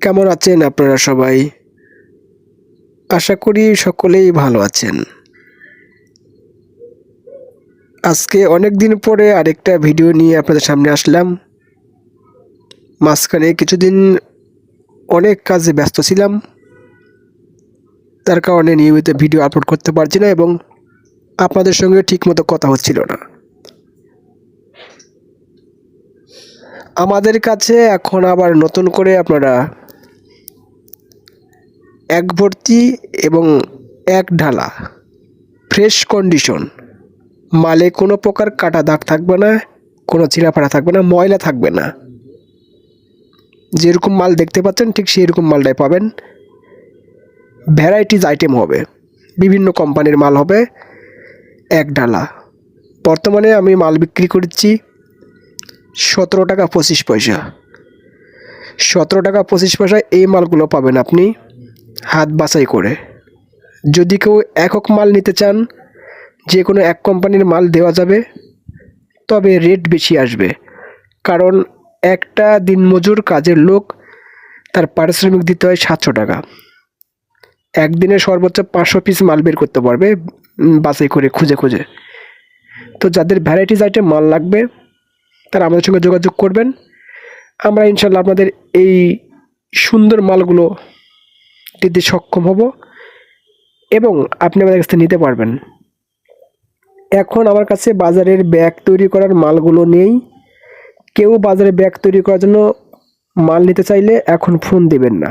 কেমন আছেন আপনারা সবাই? আশা করি সকলেই ভালো আছেন। আজকে অনেক দিন পরে আরেকটা ভিডিও নিয়ে আপনাদের সামনে আসলাম। মাঝখানে কিছুদিন অনেক কাজে ব্যস্ত ছিলাম। তার কারণে নিয়মিত ভিডিও আপলোড করতে পারছি না এবং আপনাদের সঙ্গে ঠিকমতো কথা হচ্ছিল না। আমাদের কাছে এখন আবার নতুন করে আপনারা এক ভর্তি এবং এক ঢালা। Fresh condition. মালে কোনো প্রকার কাটা দাগ থাকবে না, কোনো চিরাফাড়া থাকবে না, ময়লা থাকবে না। যেরকম মাল দেখতে পাচ্ছেন, ঠিক সেই রকম মালটাই পাবেন। ভ্যারাইটিজ আইটেম হবে। বিভিন্ন কোম্পানির মাল হবে, এক ডালা বর্তমানে আমি মাল বিক্রি করছি সতেরো টাকা পঁচিশ পয়সা। সতেরো টাকা পঁচিশ পয়সায় এই মালগুলো পাবেন আপনি। হাত বাছাই করে। যদি কেউ একক মাল নিতে চান যে কোনো এক কোম্পানির মাল দেওয়া যাবে, তবে রেট বেশি আসবে। কারণ একটা দিনমজুর কাজের লোক, তার পারিশ্রমিক দিতে হয় সাতশো টাকা। একদিনে সর্বোচ্চ পাঁচশো পিস মাল বের করতে পারবে বাছাই করে খুঁজে খুঁজে। তো যাদের ভ্যারাইটিস আইটেম মাল লাগবে, তারা আমাদের সঙ্গে যোগাযোগ করবেন। আমরা ইনশাল্লাহ আপনাদের এই সুন্দর মালগুলো দিতে সক্ষম হব এবং আপনি আমাদের কাছ থেকে নিতে পারবেন। এখন আমার কাছে বাজারের ব্যাগ তৈরি করার মালগুলো নেই। কেউ বাজারে ব্যাগ তৈরি করার জন্য মাল নিতে চাইলে এখন ফোন দেবেন না।